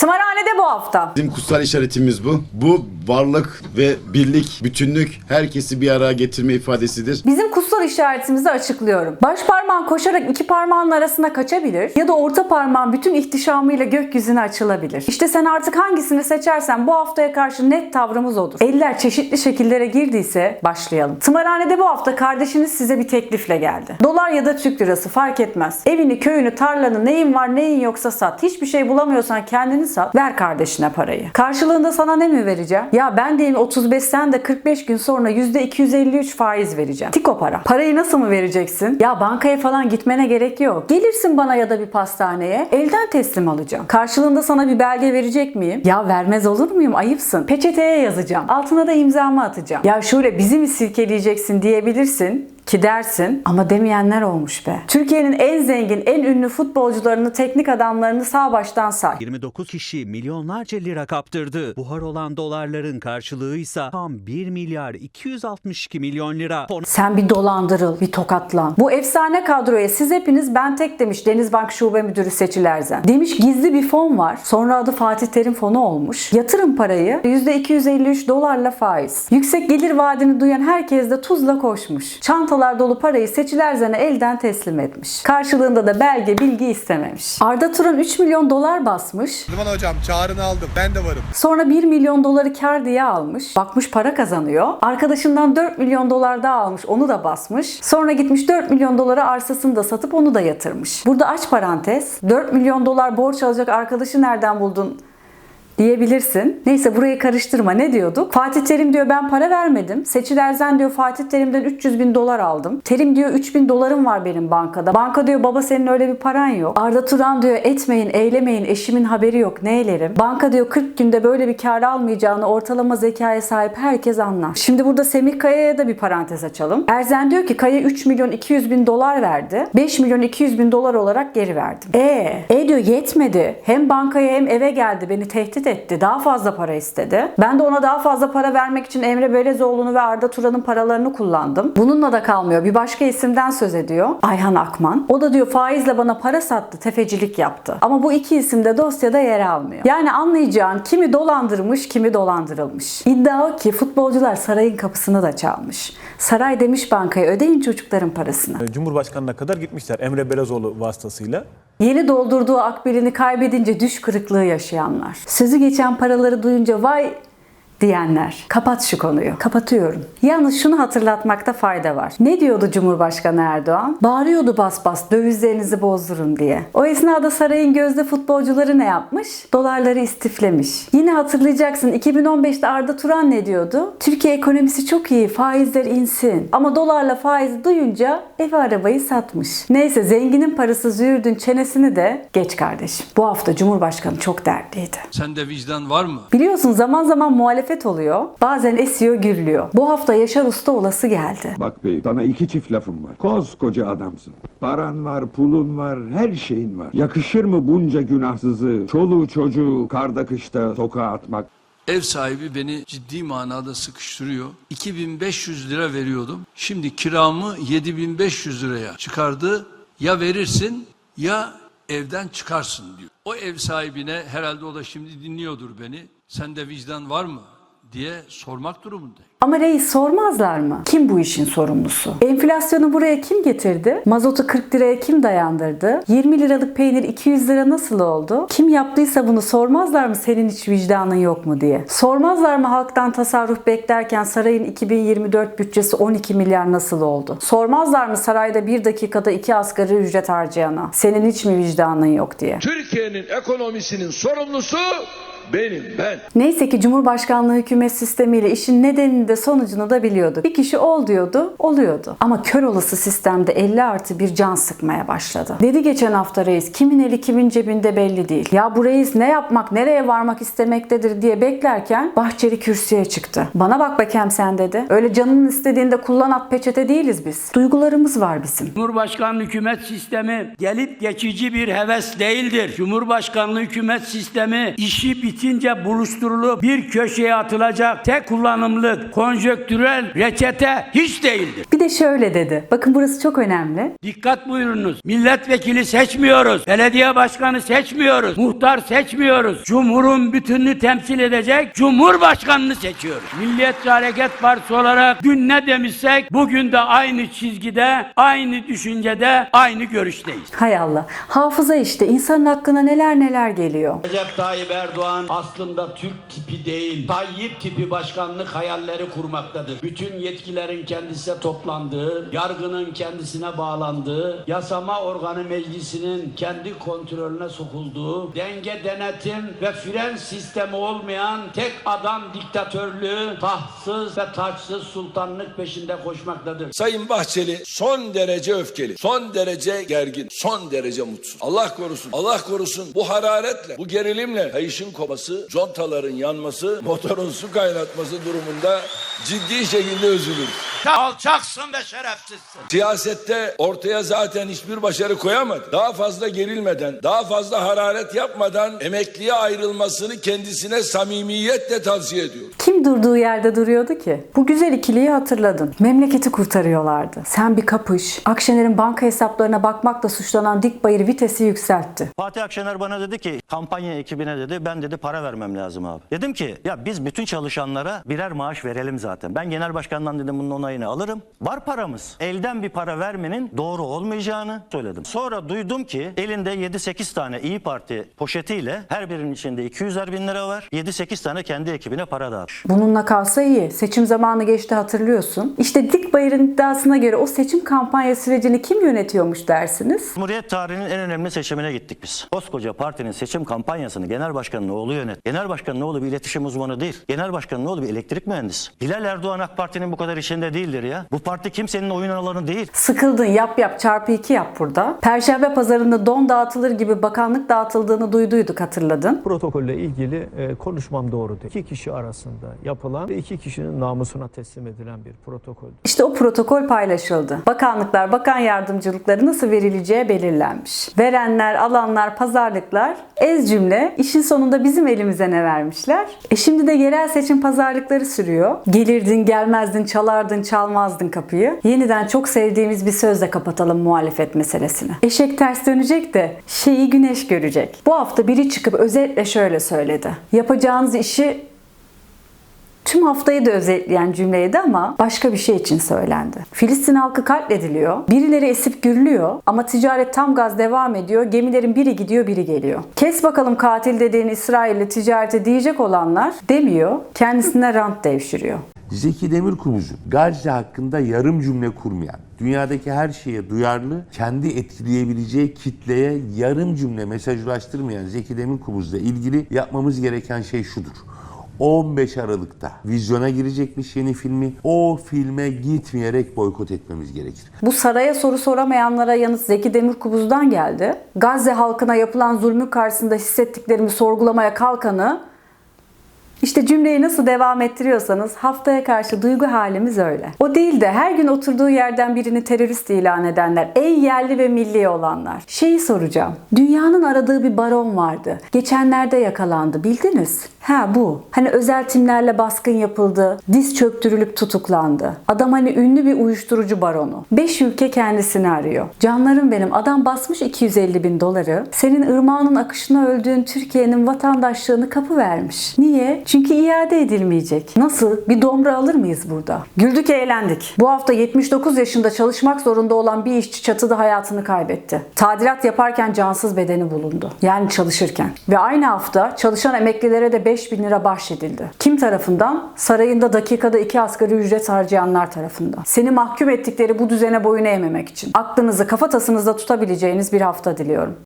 Tımarhanede bu hafta. Bizim kutsal işaretimiz bu. Bu varlık ve birlik, bütünlük herkesi bir araya getirme ifadesidir. Bizim kutsal işaretimizi açıklıyorum. Baş parmağın koşarak iki parmağın arasına kaçabilir ya da orta parmağın bütün ihtişamıyla gökyüzüne açılabilir. İşte sen artık hangisini seçersen bu haftaya karşı net tavrımız odur. Eller çeşitli şekillere girdiyse başlayalım. Tımarhanede bu hafta kardeşiniz size bir teklifle geldi. Dolar ya da Türk lirası fark etmez. Evini, köyünü, tarlanı, neyin var neyin yoksa sat. Hiçbir şey bulamıyorsan kendini sat. Ver kardeşine parayı. Karşılığında sana ne mi vereceğim? Ya ben diyeyim 35 sen de 45 gün sonra %253 faiz vereceğim. Tiko para. Parayı nasıl mı vereceksin? Ya bankaya falan gitmene gerek yok. Gelirsin bana ya da bir pastaneye. Elden teslim alacağım. Karşılığında sana bir belge verecek miyim? Ya vermez olur muyum? Ayıpsın. Peçeteye yazacağım. Altına da imzamı atacağım. Ya şöyle bizi mi silkeleyeceksin diyebilirsin ki dersin ama demeyenler olmuş be. Türkiye'nin en zengin, en ünlü futbolcularını, teknik adamlarını sağ baştan say. 29 kişi milyonlarca lira kaptırdı. Buhar olan dolarların karşılığı ise tam 1 milyar 262 milyon lira. Sen bir dolandırıl, bir tokatlan. Bu efsane kadroya siz hepiniz ben tek demiş Denizbank Şube Müdürü Seçil Erzen. Demiş gizli bir fon var. Sonra adı Fatih Terim fonu olmuş. Yatırın parayı. %253 dolarla faiz. Yüksek gelir vaadini duyan herkes de tuzla koşmuş. Çantalar dolu parayı Seçil Erzen'e elden teslim etmiş. Karşılığında da belge bilgi istememiş. Arda Turan 3 milyon dolar basmış. Rıdvan hocam çağrını aldım. Ben de varım. Sonra 1 milyon doları kar diye almış. Bakmış para kazanıyor. Arkadaşından 4 milyon dolar daha almış. Onu da basmış. Sonra gitmiş 4 milyon dolara arsasını da satıp onu da yatırmış. Burada aç parantez. 4 milyon dolar borç alacak arkadaşı nereden buldun? Diyebilirsin. Neyse burayı karıştırma. Ne diyorduk? Fatih Terim diyor ben para vermedim. Seçil Erzen diyor Fatih Terim'den 300 bin dolar aldım. Terim diyor 3 bin dolarım var benim bankada. Banka diyor baba senin öyle bir paran yok. Arda Turan diyor etmeyin eylemeyin eşimin haberi yok ne eylerim. Banka diyor 40 günde böyle bir kar almayacağını ortalama zekaya sahip herkes anlar. Şimdi burada Semih Kaya'ya da bir parantez açalım. Erzen diyor ki Kaya 3 milyon 200 bin dolar verdi. 5 milyon 200 bin dolar olarak geri verdim. E, e diyor yetmedi. Hem bankaya hem eve geldi beni tehdit etti. Daha fazla para istedi. Ben de ona daha fazla para vermek için Emre Belezoğlu'nu ve Arda Turan'ın paralarını kullandım. Bununla da kalmıyor. Bir başka isimden söz ediyor. Ayhan Akman. O da diyor faizle bana para sattı, tefecilik yaptı. Ama bu iki isim de dosyada yer almıyor. Yani anlayacağın kimi dolandırmış, kimi dolandırılmış. İddia o ki futbolcular sarayın kapısını da çalmış. Saray demiş bankaya ödeyin çocukların parasını. Cumhurbaşkanına kadar gitmişler Emre Belezoğlu vasıtasıyla. Yeni doldurduğu akbilini kaybedince düş kırıklığı yaşayanlar. Sözü geçen paraları duyunca vay diyenler. Kapat şu konuyu. Kapatıyorum. Yalnız şunu hatırlatmakta fayda var. Ne diyordu Cumhurbaşkanı Erdoğan? Bağırıyordu bas bas dövizlerinizi bozdurun diye. O esnada sarayın gözde futbolcuları ne yapmış? Dolarları istiflemiş. Yine hatırlayacaksın 2015'te Arda Turan ne diyordu? Türkiye ekonomisi çok iyi faizler insin. Ama dolarla faizi duyunca evi arabayı satmış. Neyse zenginin parası züğürdün çenesini de geç kardeşim. Bu hafta Cumhurbaşkanı çok dertliydi. Sende vicdan var mı? Biliyorsun zaman zaman muhalefet oluyor. Bazen esiyor gürlüyor. Bu hafta Yaşar Usta olası geldi. Bak bey sana iki çift lafım var. Koskoca adamsın. Paran var, pulun var, her şeyin var. Yakışır mı bunca günahsızı, çoluğu çocuğu karda kışta sokağa atmak? Ev sahibi beni ciddi manada sıkıştırıyor. 2500 lira veriyordum. Şimdi kiramı 7500 liraya çıkardı. Ya verirsin ya evden çıkarsın diyor. O ev sahibine herhalde o da şimdi dinliyordur beni. Sende vicdan var mı diye sormak durumundayım. Ama reis sormazlar mı? Kim bu işin sorumlusu? Enflasyonu buraya kim getirdi? Mazotu 40 liraya kim dayandırdı? 20 liralık peynir 200 lira nasıl oldu? Kim yaptıysa bunu sormazlar mı senin hiç vicdanın yok mu diye? Sormazlar mı halktan tasarruf beklerken sarayın 2024 bütçesi 12 milyar nasıl oldu? Sormazlar mı sarayda bir dakikada iki asgari ücret harcayana? Senin hiç mi vicdanın yok diye? Türkiye'nin ekonomisinin sorumlusu benim ben. Neyse ki Cumhurbaşkanlığı hükümet sistemiyle işin nedenini de sonucunu da biliyordu. Bir kişi ol diyordu, oluyordu. Ama kör olası sistemde 50 artı bir can sıkmaya başladı. Dedi geçen hafta reis, kimin eli kimin cebinde belli değil. Ya bu reis ne yapmak, nereye varmak istemektedir diye beklerken Bahçeli kürsüye çıktı. Bana bak bakayım sen dedi. Öyle canının istediğinde kullan at peçete değiliz biz. Duygularımız var bizim. Cumhurbaşkanlığı hükümet sistemi gelip geçici bir heves değildir. Cumhurbaşkanlığı hükümet sistemi işi bitiren bitince buluşturulup bir köşeye atılacak tek kullanımlık konjöktürel reçete hiç değildir. Bir de şöyle dedi. Bakın burası çok önemli. Dikkat buyurunuz. Milletvekili seçmiyoruz. Belediye başkanı seçmiyoruz. Muhtar seçmiyoruz. Cumhurun bütününü temsil edecek Cumhurbaşkanını seçiyoruz. Milliyetçi Hareket Partisi olarak dün ne demişsek bugün de aynı çizgide, aynı düşüncede, aynı görüşteyiz. Hay Allah. Hafıza işte. insanın hakkına neler neler geliyor. Recep Tayyip Erdoğan aslında Türk tipi değil, Tayyip tipi başkanlık hayalleri kurmaktadır. Bütün yetkilerin kendisine toplandığı, yargının kendisine bağlandığı, yasama organı meclisinin kendi kontrolüne sokulduğu, denge denetim ve fren sistemi olmayan tek adam diktatörlüğü, tahtsız ve taçsız sultanlık peşinde koşmaktadır. Sayın Bahçeli son derece öfkeli, son derece gergin, son derece mutsuz. Allah korusun, Allah korusun bu hararetle, bu gerilimle kayışın kopması, contaların yanması, motorun su kaynatması durumunda ciddi şekilde üzülür. Alçaksın ve şerefsizsin. Siyasette ortaya zaten hiçbir başarı koyamadı. Daha fazla gerilmeden, daha fazla hararet yapmadan emekliye ayrılmasını kendisine samimiyetle tavsiye ediyor. Kim durduğu yerde duruyordu ki? Bu güzel ikiliyi hatırladın. Memleketi kurtarıyorlardı. Sen bir kapış. Akşener'in banka hesaplarına bakmakla suçlanan Dikbayır vitesi yükseltti. Fatih Akşener bana dedi ki kampanya ekibine dedi ben dedi para vermem lazım abi. Dedim ki ya biz bütün çalışanlara birer maaş verelim zaten. Ben genel başkandan dedim bunun onayını alırım. Var paramız. Elden bir para vermenin doğru olmayacağını söyledim. Sonra duydum ki elinde 7-8 tane İyi Parti poşetiyle her birinin içinde 200'er bin lira var. 7-8 tane kendi ekibine para dağıtmış. Bununla kalsa iyi. Seçim zamanı geçti hatırlıyorsun. İşte Dikbayır'ın iddiasına göre o seçim kampanya sürecini kim yönetiyormuş dersiniz? Cumhuriyet tarihinin en önemli seçimine gittik biz. Koskoca partinin seçim kampanyasını genel başkanın oğlu yönet. Genel başkanın oğlu bir iletişim uzmanı değil. Genel başkanın oğlu bir elektrik mühendisi. Hilal Erdoğan AK Parti'nin bu kadar işinde değildir ya. Bu parti kimsenin oyun alanı değil. Sıkıldın yap yap çarpı iki yap burada. Perşembe pazarında don dağıtılır gibi bakanlık dağıtıldığını duyduyduk hatırladın. Protokolle ilgili e, konuşmam doğru değil. İki kişi arasında yapılan ve iki kişinin namusuna teslim edilen bir protokol. İşte o protokol paylaşıldı. Bakanlıklar, bakan yardımcılıkları nasıl verileceği belirlenmiş. Verenler, alanlar, pazarlıklar ez cümle işin sonunda bizim elimize ne vermişler? E şimdi de yerel seçim pazarlıkları sürüyor. Gelirdin, gelmezdin, çalardın, çalmazdın kapıyı. Yeniden çok sevdiğimiz bir sözle kapatalım muhalefet meselesini. Eşek ters dönecek de şeyi güneş görecek. Bu hafta biri çıkıp özetle şöyle söyledi. Yapacağınız işi Tüm haftayı da özetleyen cümleydi ama başka bir şey için söylendi. Filistin halkı katlediliyor, birileri esip gürlüyor ama ticaret tam gaz devam ediyor, gemilerin biri gidiyor biri geliyor. Kes bakalım katil dediğin İsrail'le ticarete diyecek olanlar demiyor, kendisine rant devşiriyor. Zeki Demirkubuz'un Gazze hakkında yarım cümle kurmayan, dünyadaki her şeye duyarlı, kendi etkileyebileceği kitleye yarım cümle mesaj ulaştırmayan Zeki Demirkubuz'la ilgili yapmamız gereken şey şudur. 15 Aralık'ta vizyona girecekmiş yeni filmi. O filme gitmeyerek boykot etmemiz gerekir. Bu saraya soru soramayanlara yanıt Zeki Demirkubuz'dan geldi. Gazze halkına yapılan zulmü karşısında hissettiklerimi sorgulamaya kalkanı işte cümleyi nasıl devam ettiriyorsanız haftaya karşı duygu halimiz öyle. O değil de her gün oturduğu yerden birini terörist ilan edenler, ey yerli ve milli olanlar. Şeyi soracağım. Dünyanın aradığı bir baron vardı. Geçenlerde yakalandı. Bildiniz? Ha bu. Hani özel timlerle baskın yapıldı. Diz çöktürülüp tutuklandı. Adam hani ünlü bir uyuşturucu baronu. 5 ülke kendisini arıyor. Canlarım benim. Adam basmış 250 bin doları. Senin ırmağının akışına öldüğün Türkiye'nin vatandaşlığını kapı vermiş. Niye? Çünkü iade edilmeyecek. Nasıl? Bir domra alır mıyız burada? Güldük eğlendik. Bu hafta 79 yaşında çalışmak zorunda olan bir işçi çatıda hayatını kaybetti. Tadilat yaparken cansız bedeni bulundu. Yani çalışırken. Ve aynı hafta çalışan emeklilere de 5 bin lira bahşedildi. Kim tarafından? Sarayında dakikada 2 asgari ücret harcayanlar tarafından. Seni mahkum ettikleri bu düzene boyun eğmemek için. Aklınızı kafatasınızda tutabileceğiniz bir hafta diliyorum.